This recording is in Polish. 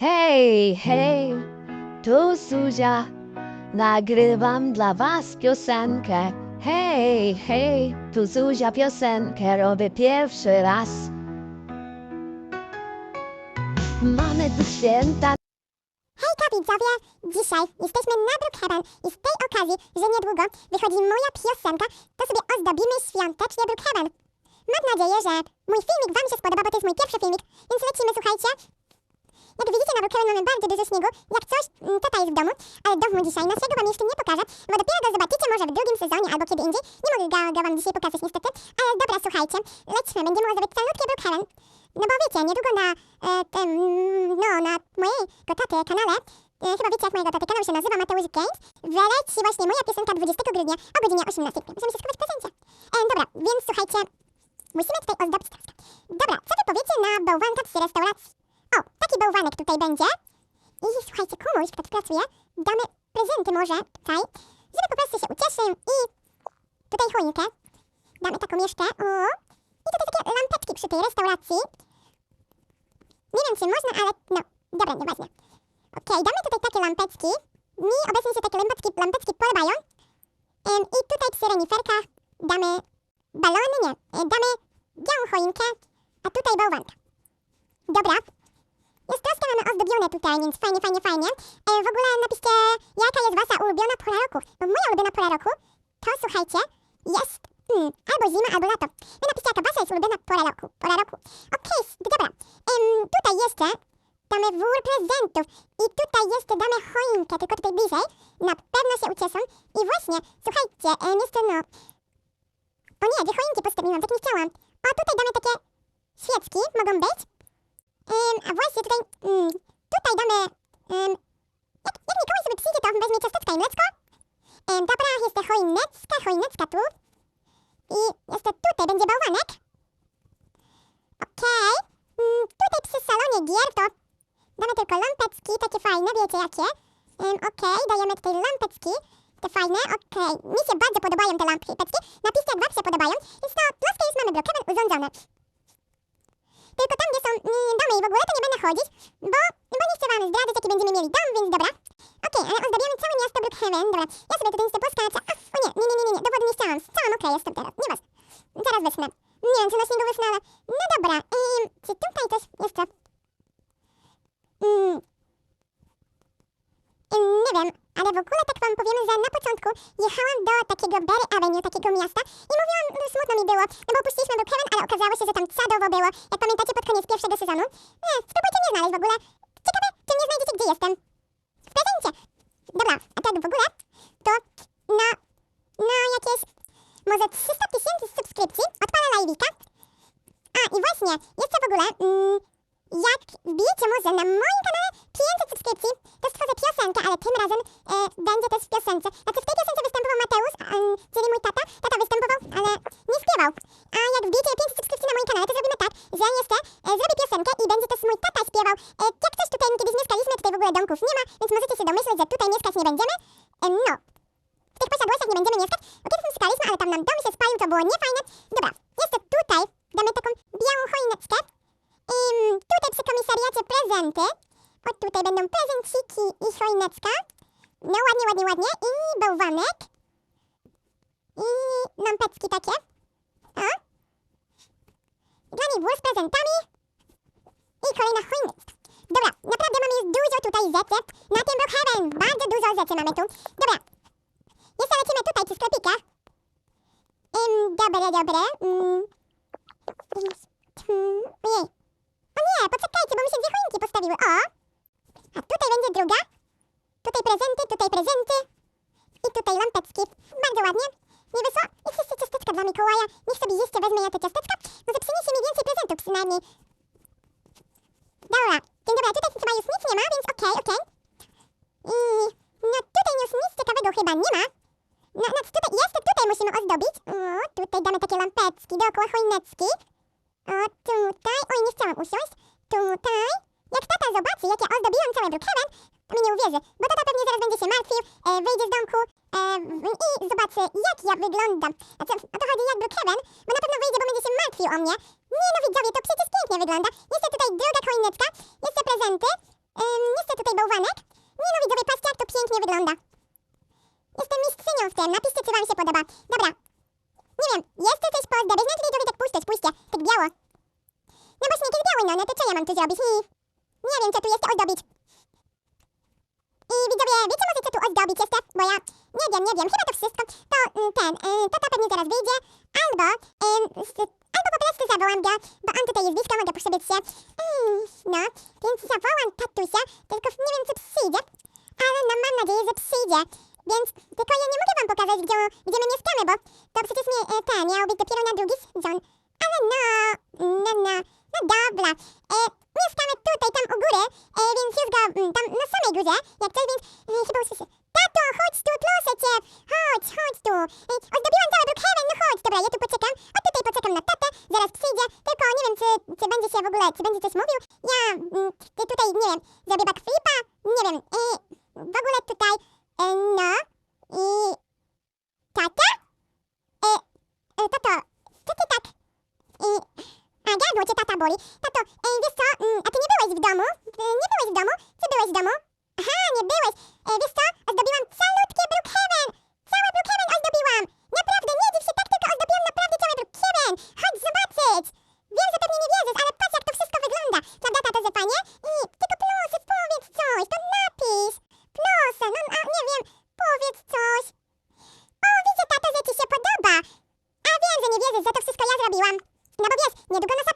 Hej, hej, tu Suzia. Nagrywam dla was piosenkę. Hej, hej, tu Zuzia piosenkę robię pierwszy raz. Mamy tu święta, Hejka widzowie! Dzisiaj jesteśmy na Brookhaven i z tej okazji, że niedługo wychodzi moja piosenka, to sobie ozdobimy świątecznie Brookhaven. Mam nadzieję, że mój filmik wam się spodoba, bo to jest mój pierwszy filmik, więc lecimy, słuchajcie. Jak widzicie na Brookhaven mamy bardzo dużo śniegu, jak coś, mm, tata jest w domu, ale domu dzisiaj naszego wam jeszcze nie pokażę, bo dopiero go zobaczycie może w drugim sezonie albo kiedy indziej. Nie mogę go, go wam dzisiaj pokazać niestety, ale dobra, słuchajcie, lecimy, będziemy ozdabiać calutkie Brookhaven. No bo wiecie, niedługo na, e, tym, no, na mojego taty kanale E, chyba wiecie, jak mojego taty kanał się nazywa, Mateusz Games. Wyleci właśnie moja piosenka 20 grudnia o godzinie 18. Możemy się skupić w prezencie. E, dobra, więc słuchajcie, musimy tutaj ozdobić ciastka. Dobra, co wy powiecie na bałwanka z restauracji? Taki bałwanek tutaj będzie. I słuchajcie, komuś, kto tu pracuje, damy prezenty może tutaj, żeby po prostu się ucieszył i tutaj choinkę. Damy taką jeszcze, o. I tutaj takie lampeczki przy tej restauracji. Nie wiem, czy można, ale no, dobra, nieważne. Okej, damy tutaj takie lampeczki. Mi obecnie się takie lampeczki, lampeczki podobają. Ym, I tutaj przy reniferkach damy balony, nie, y, damy białą choinkę, a tutaj bałwanka. Dobra. Ozdobione tutaj, więc fajnie, fajnie, fajnie. E, w ogóle napiszcie, jaka jest wasza ulubiona pora roku. Bo moja ulubiona pora roku to, słuchajcie, jest hmm, albo zima, albo lato. Wy napiszcie, jaka wasza jest ulubiona pora roku. Pora roku. Okej, dobra. Ym, tutaj jeszcze damy wór prezentów. I tutaj jeszcze damy choinkę, tylko tutaj bliżej. Na pewno się ucieszą. I właśnie, słuchajcie, em, jeszcze no... O nie, dwie choinki postawiłam, tak nie chciałam. O, tutaj damy takie świeczki, mogą być. A właśnie tutaj, mm, tutaj damy... jak, jak Mikołaj sobie przyjdzie, to weźmie ciasteczka i mleczko. Dobra, jeszcze choineczka, choineczka tu. I jeszcze tutaj będzie bałwanek. Okej. Mm, tutaj przy salonie gier to Damy tylko lampeczki, takie fajne, wiecie jakie. Okej, dajemy tutaj lampeczki, te fajne, okej. Mi się bardzo podobają te lampeczki. Napiszcie, jak wam się podobają. Więc to plaskę już mamy blokiem urządzone. Tylko tam, gdzie są mm, domy i w ogóle, to nie będę chodzić, bo, bo nie chcę wam zdradzać, jaki będziemy mieli dom, więc dobra. Okej, ale ozdabiamy całe miasto Brookhaven, dobra. Ja sobie tutaj jeszcze poskaczę. A, o nie, nie, nie, nie, nie, do nie chciałam. Cała mokra jestem teraz, nie was. Zaraz wysnę. Nie wiem, czy na śniegu wysnę, ale... No dobra, czy tutaj też jeszcze Mm. Wiem, ale w ogóle tak wam powiemy, że na początku jechałam do takiego Berry Avenue, takiego miasta i mówiłam, no smutno mi było, no bo puściliśmy Brookhaven, ale okazało się, że tam cadowo było, jak pamiętacie pod koniec pierwszego sezonu. Nie, spróbujcie mnie znaleźć w ogóle. Ciekawe, czy mnie znajdziecie, gdzie jestem. W prezencie. Dobra, a tak w ogóle, to na, na jakieś może 300 tysięcy subskrypcji odpala live'ika. A, i właśnie, jeszcze w ogóle, mm, jak wbijecie może na moim kanale 500 subskrypcji, stworzę piosenkę, ale tym razem e, będzie też w piosence. Znaczy w tej piosence występował Mateusz, em, czyli mój tata. Tata występował, ale nie śpiewał. A jak wbijecie 500 subskrypcji na moim kanale, to zrobimy tak, że jeszcze e, zrobię piosenkę i będzie też mój tata śpiewał. E, jak coś tutaj kiedyś mieszkaliśmy, tutaj w ogóle domków nie ma, więc możecie się domyśleć, że tutaj mieszkać nie będziemy. E, no. W tych posiadłościach nie będziemy mieszkać, bo kiedyś mieszkaliśmy, ale tam nam dom się spalił, to było niefajne. Dobra, jeszcze tutaj damy taką białą choineczkę. I tutaj przy komisariacie prezenty. O tutaj będą prezenciki i choineczka. No ładnie, ładnie, ładnie. I bałwanek. I lampeczki takie. O. Dla wóz z prezentami. I kolejna choineczka. Dobra, naprawdę mamy już dużo tutaj rzeczy. Na tym Brookhaven. Bardzo dużo rzeczy mamy tu. Dobra. Jeszcze lecimy tutaj przy sklepikach. Ym, dobre, dobre. Mm, Ojej. O nie, poczekajcie, bo mi się dwie choinki postawiły. O! Druga. Tutaj prezenty, tutaj prezenty. I tutaj lampeczki. Bardzo ładnie. Nie wyszło? I wszyscy ciasteczka dla Mikołaja. Niech sobie jeszcze wezmę ja te ciasteczka. Może przyniesie mi więcej prezentów przynajmniej. Dobra. Dzień dobry, tutaj chyba już nic nie ma, więc okej, okej. I no tutaj już nic ciekawego chyba nie ma. No, no tutaj, jeszcze tutaj musimy ozdobić. O, tutaj damy takie lampeczki dookoła choineczki. O, tutaj. Oj, nie chciałam usiąść. Tutaj. Zobaczy, jak ja ozdobiłam całe Brookhaven, to mi nie uwierzy, bo tata pewnie zaraz będzie się martwił, e, wyjdzie z domku e, i zobaczy, jak ja wyglądam. Znaczy, o to chodzi jak Brookhaven, bo na pewno wyjdzie, bo będzie się martwił o mnie. Nie no widzowie, to przecież pięknie wygląda. Jeszcze tutaj druga choineczka, jeszcze prezenty. Ym, bałwanek? Nie no, widzowie, patrzcie, jak to pięknie wygląda. Jestem mistrzynią w tym, napiszcie, czy wam się podoba. Dobra, nie wiem, jeszcze coś pozdobić, znaczy widzowie, tak puszczać, spójrzcie, tak biało. No śnieg jest biały, no, no to co ja mam tu zrobić? I nie wiem, co tu jeszcze ozdobić. I widzowie, wiecie może, co tu ozdobić jeszcze? Bo ja nie wiem, nie wiem, chyba to wszystko. To mm, ten, y, tata pewnie zaraz wyjdzie, albo, albo po prostu zawołam go, bo on tutaj jest blisko, mogę posiedzieć się. No, więc zawołam tatusia, tylko nie wiem, czy przyjdzie, ale no mam nadzieję, że przyjdzie. Więc tylko ja nie mogę wam pokazać, gdzie, gdzie my mieszkamy, bo to przecież nie, e, ten, miał być dopiero na drugi sezon. Ale no, no, no, no dobra. E, mieszkamy tutaj, tam u góry, e, więc już go, mm, tam na samej górze, jak coś, więc e, chyba usłyszę. Tato, chodź tu, proszę cię, chodź, chodź tu. E, ozdobiłam cały Brookhaven, no chodź, dobra, ja tu poczekam, a tutaj poczekam na tatę, zaraz przyjdzie, tylko nie wiem, czy, czy będzie się w ogóle, czy będzie coś mówił. Ja mm, tutaj, nie wiem, zrobię backflipa, nie wiem, e, w ogóle tutaj, e, no, i... Tata? E, e, tato. Gardło cię tata boli. Tato, e, wiesz co, mm, a ty nie byłeś w domu? E, nie byłeś w domu? Czy byłeś w domu? Aha, nie byłeś. E, wiesz co, ozdobiłam calutkie Brookhaven. Całe Brookhaven ozdobiłam. Naprawdę, nie dziw się, tak tylko ozdobiłam naprawdę całe Brookhaven. Chodź zobaczyć. Wiem, że pewnie nie wierzysz, ale patrz jak to wszystko wygląda. Prawda, tato, że? I tylko proszę, powiedz coś, to napisz. Proszę, no a, nie wiem, powiedz coś. O, widzę, tato, że ci się podoba. A wiem, że nie wierzysz, że to wszystko ja zrobiłam. No bo wiesz, niedługo nasza